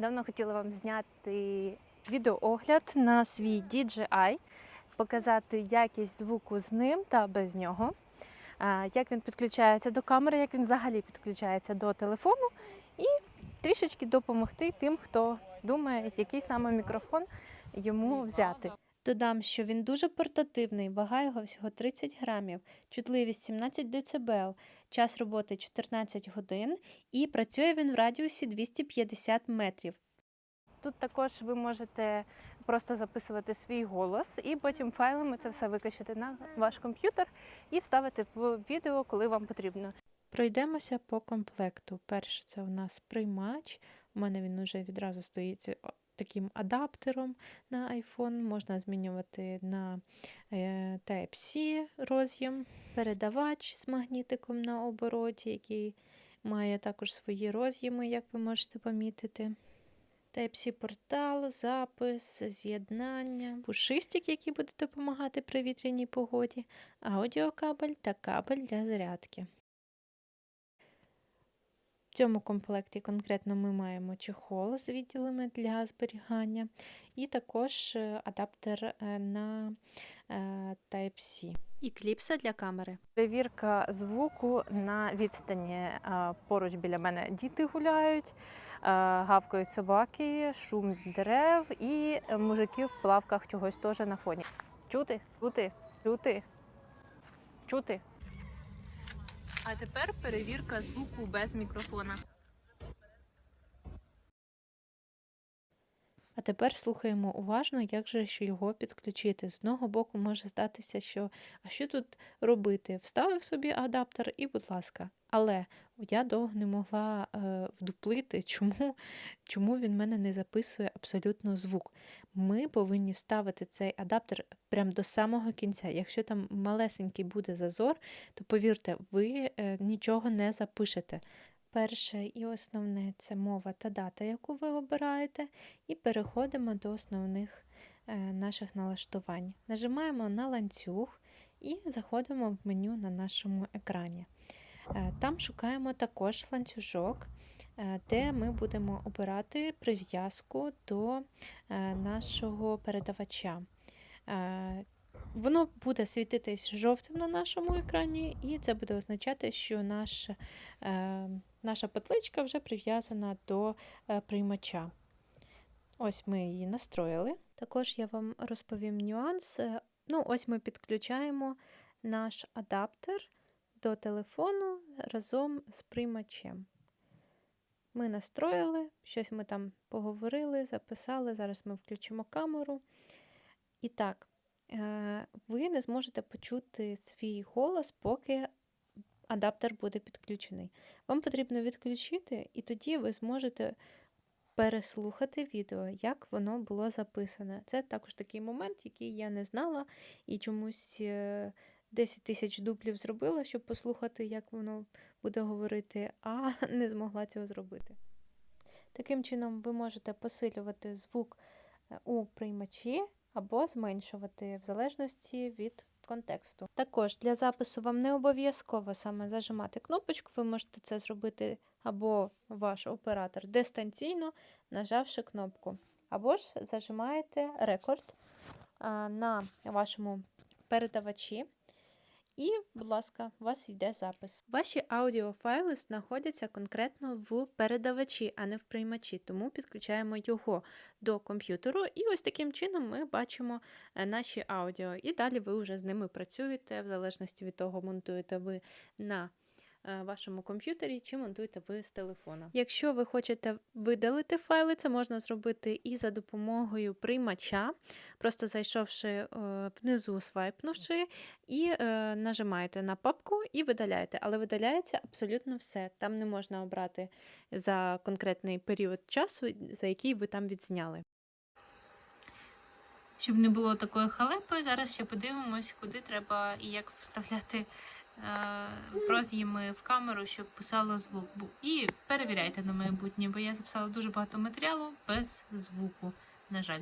Давно хотіла вам зняти відеоогляд на свій DJI, показати якість звуку з ним та без нього, як він підключається до камери, як він взагалі підключається до телефону, і трішечки допомогти тим, хто думає, який саме мікрофон йому взяти. Додам, що він дуже портативний, вага його всього 30 грамів, чутливість 17 дБ, час роботи 14 годин і працює він в радіусі 250 метрів. Тут також ви можете просто записувати свій голос і потім файлами це все викачати на ваш комп'ютер і вставити в відео, коли вам потрібно. Пройдемося по комплекту. Перше, це у нас приймач. У мене він вже відразу стоїть таким адаптером на iPhone. Можна змінювати на е, Type-C роз'єм, передавач з магнітиком на обороті, який має також свої роз'єми, як ви можете помітити. Type-C портал, запис, з'єднання, пушистик, який буде допомагати при вітряній погоді, аудіокабель та кабель для зарядки. Цьому комплекті конкретно ми маємо чехол з відділами для зберігання і також е, адаптер е, на е, Type-C. І кліпса для камери. Перевірка звуку на відстані. Поруч біля мене діти гуляють, гавкають собаки, шум від дерев і мужики в плавках чогось теж на фоні. Чути? Чути? Чути? Чути? А тепер перевірка звуку без мікрофона. А тепер слухаємо уважно, як же ж його підключити. З одного боку може здатися, що а що тут робити? Вставив собі адаптер і, будь ласка. Але я довго не могла е, вдуплити, чому, чому він мене не записує абсолютно звук. Ми повинні вставити цей адаптер прямо до самого кінця. Якщо там малесенький буде зазор, то повірте, ви е, нічого не запишете. Перше і основне це мова та дата, яку ви обираєте, і переходимо до основних е, наших налаштувань. Нажимаємо на ланцюг і заходимо в меню на нашому екрані. Е, Там шукаємо також ланцюжок, е, де ми будемо обирати прив'язку до нашого передавача. Воно буде світитись жовтим на нашому екрані, і це буде означати, що наш, наша петличка вже прив'язана до е, приймача. Ось ми її настроїли. Також я вам розповім нюанс. Е, Ну, ось ми підключаємо наш адаптер до телефону разом з приймачем. Ми настроїли, щось ми там поговорили, записали. Зараз ми включимо камеру. І так, е, ви не зможете почути свій голос, поки адаптер буде підключений. Вам потрібно відключити, і тоді ви зможете переслухати відео, як воно було записане. Це також такий момент, який я не знала, і чомусь е, 10 тисяч дублів зробила, щоб послухати, як воно буде говорити, а не змогла цього зробити. Таким чином, ви можете посилювати звук е, у приймачі або зменшувати в залежності від контексту. Також для запису вам не обов'язково саме зажимати кнопочку, ви можете це зробити або ваш оператор дистанційно, нажавши кнопку, або ж зажимаєте рекорд на вашому передавачі. І, будь ласка, у вас йде запис. Ваші аудіофайли знаходяться конкретно в передавачі, а не в приймачі, тому підключаємо його до комп'ютеру, і ось таким чином ми бачимо е, наші аудіо. І далі ви вже з ними працюєте, в залежності від того, монтуєте ви на вашому комп'ютері чи монтуєте ви з телефона. Якщо ви хочете видалити файли, це можна зробити і за допомогою приймача, просто зайшовши е, внизу, свайпнувши, і е, нажимаєте на папку і видаляєте. Але видаляється абсолютно все. Там не можна обрати за конкретний період часу, за який ви там відзняли. Щоб не було такої халепи, зараз ще подивимось, куди треба і як вставляти е, роз'єми в камеру, щоб писало звук. І перевіряйте на майбутнє, бо я записала дуже багато матеріалу без звуку, на жаль.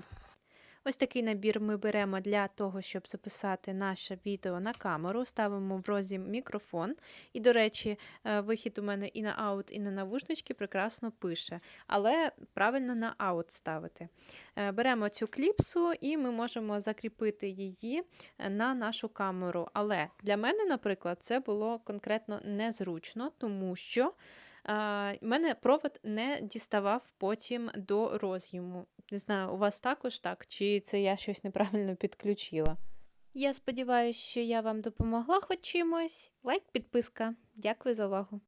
Ось такий набір ми беремо для того, щоб записати наше відео на камеру, ставимо в розім мікрофон. І, до речі, е, вихід у мене і на аут, і на навушнички прекрасно пише, але правильно на аут ставити. Е, Беремо цю кліпсу і ми можемо закріпити її е, на нашу камеру. Але для мене, наприклад, це було конкретно незручно, тому що мене провод не діставав потім до роз'єму. Не знаю, у вас також так, чи це я щось неправильно підключила. Я сподіваюся, що я вам допомогла хоч чимось. Лайк, підписка. Дякую за увагу.